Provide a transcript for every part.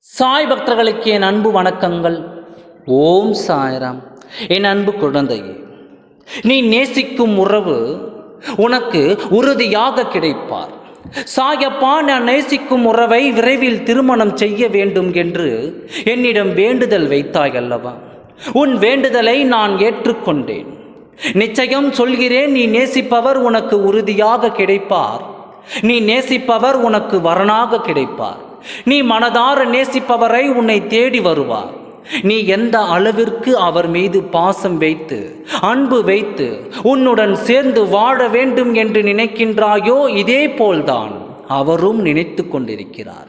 சாய் பக்தர்களுக்கு என் அன்பு வணக்கங்கள். ஓம் சாய்ராம். என் அன்பு குழந்தையே நீ நேசிக்கும் உறவு உனக்கு உறுதியாக கிடைப்பார். சாயப்பா நான் நேசிக்கும் உறவை விரைவில் திருமணம் செய்ய வேண்டும் என்று என்னிடம் வேண்டுதல் வைத்தாய் அல்லவா? உன் வேண்டுதலை நான் ஏற்றுக்கொண்டேன். நிச்சயம் சொல்கிறேன் நீ நேசிப்பவர் உனக்கு உறுதியாக கிடைப்பார். நீ நேசிப்பவர் உனக்கு வரனாக கிடைப்பார். நீ மனதார நேசிப்பவரை உன்னை தேடி வருவார். நீ எந்த அளவிற்கு அவர் மீது பாசம் வைத்து அன்பு வைத்து உன்னுடன் சேர்ந்து வாழ வேண்டும் என்று நினைக்கின்றாயோ இதே போல்தான் அவரும் நினைத்து கொண்டிருக்கிறார்.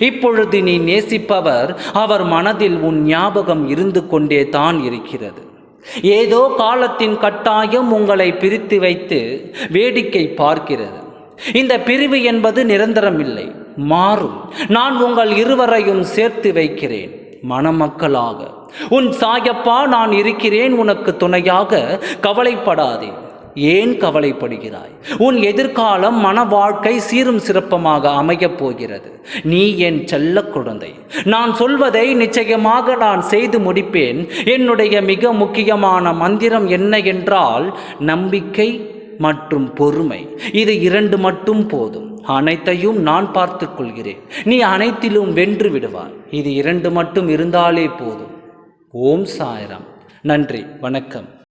இப்பொழுது நீ நேசிப்பவர் அவர் மனதில் உன் ஞாபகம் இருந்து கொண்டே தான் இருக்கிறது. ஏதோ காலத்தின் கட்டாயம் உங்களை பிரித்து வைத்து வேடிக்கை பார்க்கிறது. இந்த பிரிவு என்பது நிரந்தரமில்லை மாறும். நான் உங்கள் இருவரையும் சேர்த்து வைக்கிறேன் மணமக்களாக. உன் சாயப்பா நான் இருக்கிறேன் உனக்கு துணையாக கவலைப்படாதே. ஏன் கவலைப்படுகிறாய்? உன் எதிர்காலம் மன வாழ்க்கை சீரும் சிறப்பமாக அமையப் போகிறது. நீ என் செல்ல குழந்தை. நான் சொல்வதை நிச்சயமாக நான் செய்து முடிப்பேன். என்னுடைய மிக முக்கியமான மந்திரம் என்ன என்றால் நம்பிக்கை மற்றும் பொறுமை. இது இரண்டு மட்டும் போதும். அனைத்தையும் நான் பார்த்து கொள்கிறேன். நீ அனைத்திலும் வென்று விடுவாய். இது இரண்டு மட்டும் இருந்தாலே போதும். ஓம் சாயரம். நன்றி. வணக்கம்.